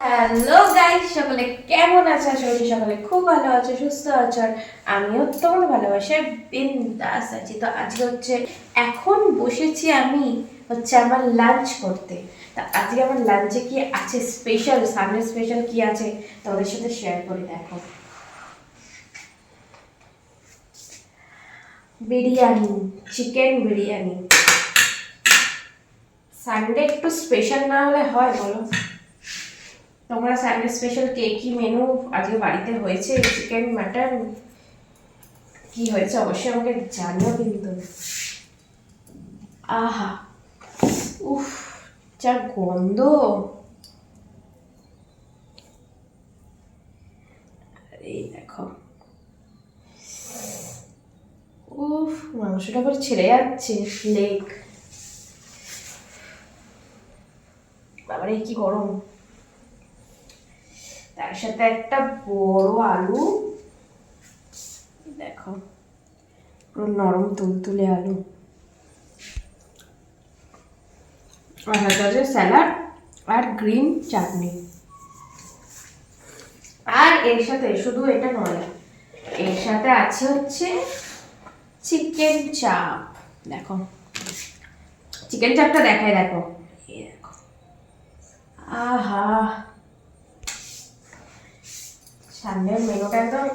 Hello guys সকলে কেমন আছে? আশা করি সকলে খুব ভালো আছে, সুস্থ আছে, আর আমিও তোমাদের ভালোবাসার বিন্দাস আছি। তো আজকে হচ্ছে, এখন বসেছি আমি হচ্ছে আমার লাঞ্চ করতে। তা আজকে আমার লাঞ্চে কি আছে স্পেশাল সানডে স্পেশাল কি আছে? তোমাদের সাথে শেয়ার করে দেখো। বিরিয়ানি চিকেন বিরিয়ানি। সানডে একটু স্পেশাল না হলে হয়, বলো? তোমরা সানডে স্পেশাল কে কি মেনু আজকে বাড়িতে হয়েছে চিকেন মাটন কি হয়েছে অবশ্যই আমাকে জানিও কিন্তু। আহা, উফ, যা গন্ধ। এই দেখো। উফ, মাংসটা করে ছেড়ে যাচ্ছে লেগ বাবারে, কি গরম। তার সাথে একটা বড় আলু। দেখো। পুরো নরম তুলতুলে আলু। আর হাতে স্যালাড আর গ্রিন চাটনি। আর এর সাথে শুধু এটা নয় এর সাথে আছে হচ্ছে চিকেন চাপ। দেখো। চিকেন চাপটা দেখাই দেখো। এই দেখো। আহা! সামনের মেনুটা একদম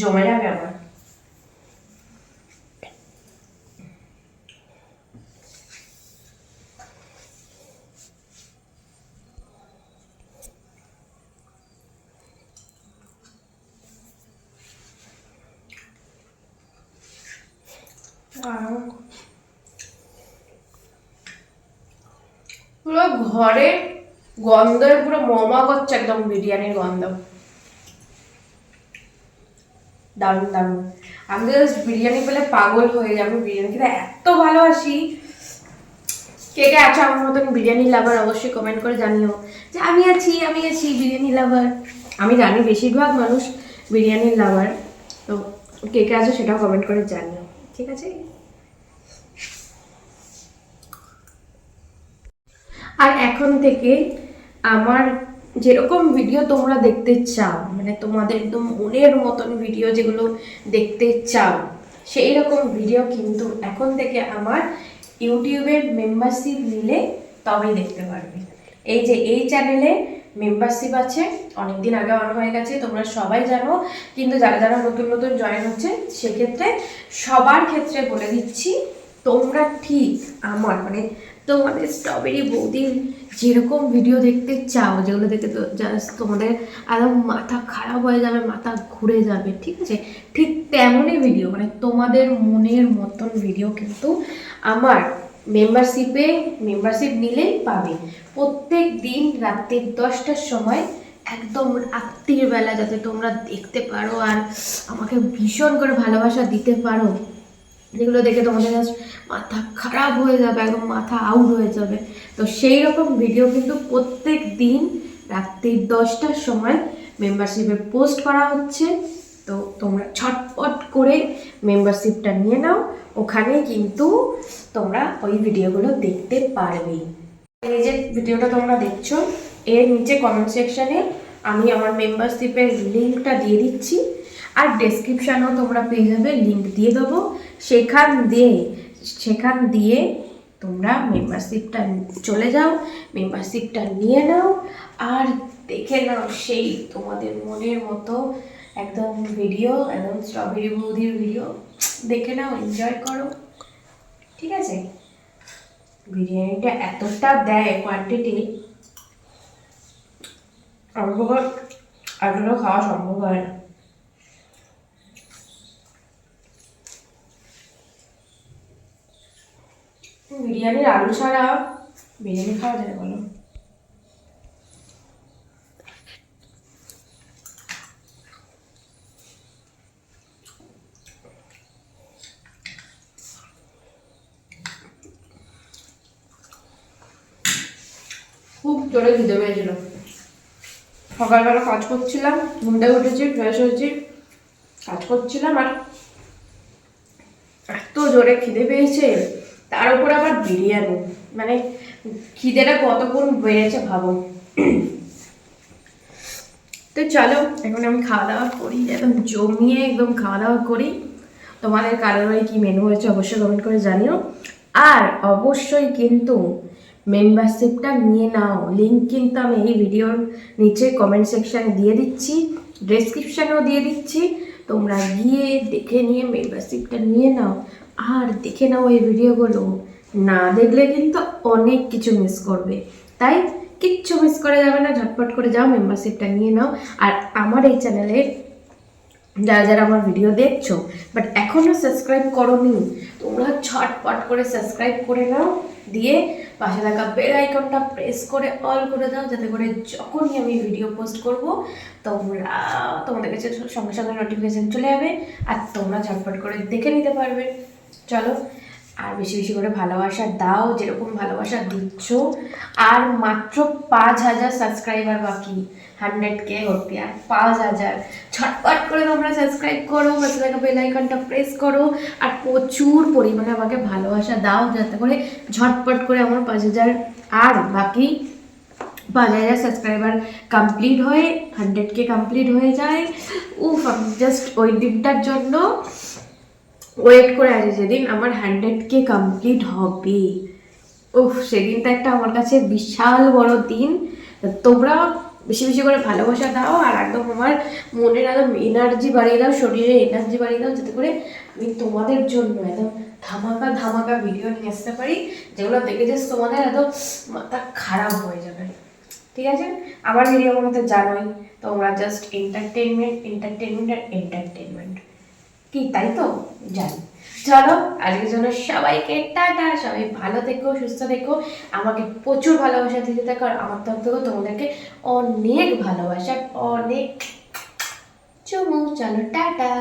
জমে যাবে আমার। পুরো ঘরে গন্ধে পুরো মমা করছে একদম বিরিয়ানির গন্ধ। দারুণ দারুণ। আমি তো বিরিয়ানি পেলে পাগল হয়ে যাব। বিরিয়ানি খেতে এত ভালোবাসি। কে কে আছে আমার মতন বিরিয়ানি লাভার অবশ্যই কমেন্ট করে জানিও। যে আমি আছি আমি আছি বিরিয়ানি লাভার আমি জানি বেশিরভাগ মানুষ বিরিয়ানির লাভার তো কে কে আছে সেটাও কমেন্ট করে জানিও। ঠিক আছে? আর এখন থেকে আমার যেরকম ভিডিও তোমরা দেখতে চাও মানে তোমাদের একদম মনের মতন ভিডিও যেগুলো দেখতে চাও সেই রকম ভিডিও কিন্তু এখন থেকে আমার ইউটিউবের মেম্বারশিপ নিলে তবেই দেখতে পারবে। এই যে এই চ্যানেলে মেম্বারশিপ আছে, অনেকদিন আগে অন হয়ে গেছে, তোমরা সবাই জানো, কিন্তু যারা যারা নতুন নতুন জয়েন হচ্ছে, সেক্ষেত্রে সবার ক্ষেত্রে বলে দিচ্ছি, তোমরা ঠিক আমার মানে তোমাদের স্ট্রবেরি বৌদির যেরকম ভিডিও দেখতে চাও, যেগুলো দেখে তো জাস্ট তোমাদের একদম মাথা খারাপ হয়ে যাবে, মাথা ঘুরে যাবে, ঠিক আছে? ঠিক তেমনই ভিডিও মানে তোমাদের মনের মতন ভিডিও কিন্তু আমার মেম্বারশিপে মেম্বারশিপ নিলেই পাবে। প্রত্যেক দিন রাত্রি দশটার সময় একদম রাত্রির বেলা যাতে তোমরা দেখতে পারো আর আমাকে ভীষণ করে ভালোবাসা দিতে পারো। যেগুলো দেখে তোমাদের মাথা খারাপ হয়ে যাবে, একদম মাথা আউট হয়ে যাবে। তো সেই রকম ভিডিও কিন্তু প্রত্যেক দিন রাত্রি দশটার সময় মেম্বারশিপে পোস্ট করা হচ্ছে। তো তোমরা ছটপট করে মেম্বারশিপটা নিয়ে নাও, ওখানে কিন্তু তোমরা ওই ভিডিওগুলো দেখতে পারবে। এই যে ভিডিওটা তোমরা দেখছ, এর নিচে কমেন্ট সেকশনে আমি আমার মেম্বারশিপের লিঙ্কটা দিয়ে দিচ্ছি। আর ডেসক্রিপশানেও তোমরা পেয়ে যাবে লিঙ্ক দিয়ে দেবো। সেখান দিয়ে সেখান দিয়ে তোমরা মেম্বারশিপটা চলে যাও মেম্বারশিপটা নিয়ে নাও আর দেখে নাও সেই তোমাদের মনের মতো একদম ভিডিও একদম স্ট্রবেরি বৌদির ভিডিও দেখে নাও এনজয় করো। ঠিক আছে? বিরিয়ানিটা এতটা দেয় কোয়ান্টিটি আমার এতটা খাওয়া সম্ভব হয় না। বিরিয়ানির আলু ছাড়া বিরিয়ানি খাওয়া যায় বলো? খুব জোরে খিদে পেয়েছিল। সকালবেলা কাজ করছিলাম, ঘুমটা উঠেছি ফ্রেশ হয়েছি, কাজ করছিলাম আর এত জোরে খিদে পেয়েছে। তার উপর আবার বিরিয়ানি। মানে খিদেটা কতক্ষণ বেড়েছে ভাবো। তো চলো, এখন আমি খাওয়া দাওয়া করি, একদম জমিয়ে একদম খাওয়া দাওয়া করি। তোমাদের কারোর বাড়ি কী মেনু হয়েছে অবশ্যই কমেন্ট করে জানিও। আর অবশ্যই কিন্তু মেম্বারশিপটা নিয়ে নাও। লিঙ্ক কিন্তু আমি এই ভিডিওর নিচে কমেন্ট সেকশানে দিয়ে দিচ্ছি ডেসক্রিপশানেও দিয়ে দিচ্ছি। তোমরা গিয়ে দেখে নিয়ে মেম্বারশিপটা নিয়ে নাও। আর দেখে নাও এই ভিডিওগুলো। না দেখলে কিন্তু অনেক কিছু মিস করবে। তাই কিচ্ছু মিস করা যাবে না, ঝটপট করে যাও মেম্বারশিপটা নিয়ে নাও। আর আমার এই চ্যানেলে যারা যারা আমার ভিডিও দেখছ বাট এখনও সাবস্ক্রাইব করোনি, তোমরা ছটপট করে সাবস্ক্রাইব করে নাও। দিয়ে পাশে থাকা বেল আইকনটা প্রেস করে অল করে দাও, যাতে করে যখনই আমি ভিডিও পোস্ট করব, তোমরা, তোমাদের কাছে সঙ্গে সঙ্গে নোটিফিকেশান চলে যাবে। আর তোমরা ঝটপট করে দেখে নিতে পারবে। চলো, আর বেশি বেশি করে ভালোবাসা দাও, যেরকম ভালোবাসা দিচ্ছ। আর মাত্র পাঁচ হাজার সাবস্ক্রাইবার বাকি হান্ড্রেড কে হতে আর পাঁচ হাজার। ছটপট করে তোমরা সাবস্ক্রাইব করো, পাশে বেল আইকনটা প্রেস করো। আর প্রচুর পরিমাণে আমাকে ভালোবাসা দাও, যাতে করে ঝটপট করে আমার পাঁচ হাজার আর বাকি পাঁচ হাজার সাবস্ক্রাইবার কমপ্লিট হয়ে হান্ড্রেড কে কমপ্লিট হয়ে যায়। উফ, আমি জাস্ট ওই দিনটার জন্য ওয়েট করে আছে যেদিন আমার হান্ড্রেড কে কমপ্লিট হবে। উফ সেদিনটা একটা আমার কাছে বিশাল বড় দিন। তা তোমরা বেশি বেশি করে ভালোবাসা দাও আর একদম আমার মনের একদম এনার্জি বাড়িয়ে দাও, শরীরে এনার্জি বাড়িয়ে দাও, যাতে করে আমি তোমাদের জন্য একদম ধামাকা ধামাকা ভিডিও নিয়ে আসতে পারি। যেগুলো দেখে জাস্ট তোমাদের একদম মাথা খারাপ হয়ে যাবে। ঠিক আছে? আমার ভিডিওর মধ্যে জানোই, তোমরা জাস্ট এন্টারটেনমেন্ট এন্টারটেনমেন্ট আর এন্টারটেনমেন্ট কি, তাই তো? জানি চলো, আজকের জন্য সবাইকে টাটা, সবাই ভালো থেকো, সুস্থ থেকো। আমাকে প্রচুর ভালোবাসা দিতে থাকো আর আমার তরফ থেকেও তোমাদেরকে অনেক ভালোবাসা, অনেক চুমু। চলো, টাটা।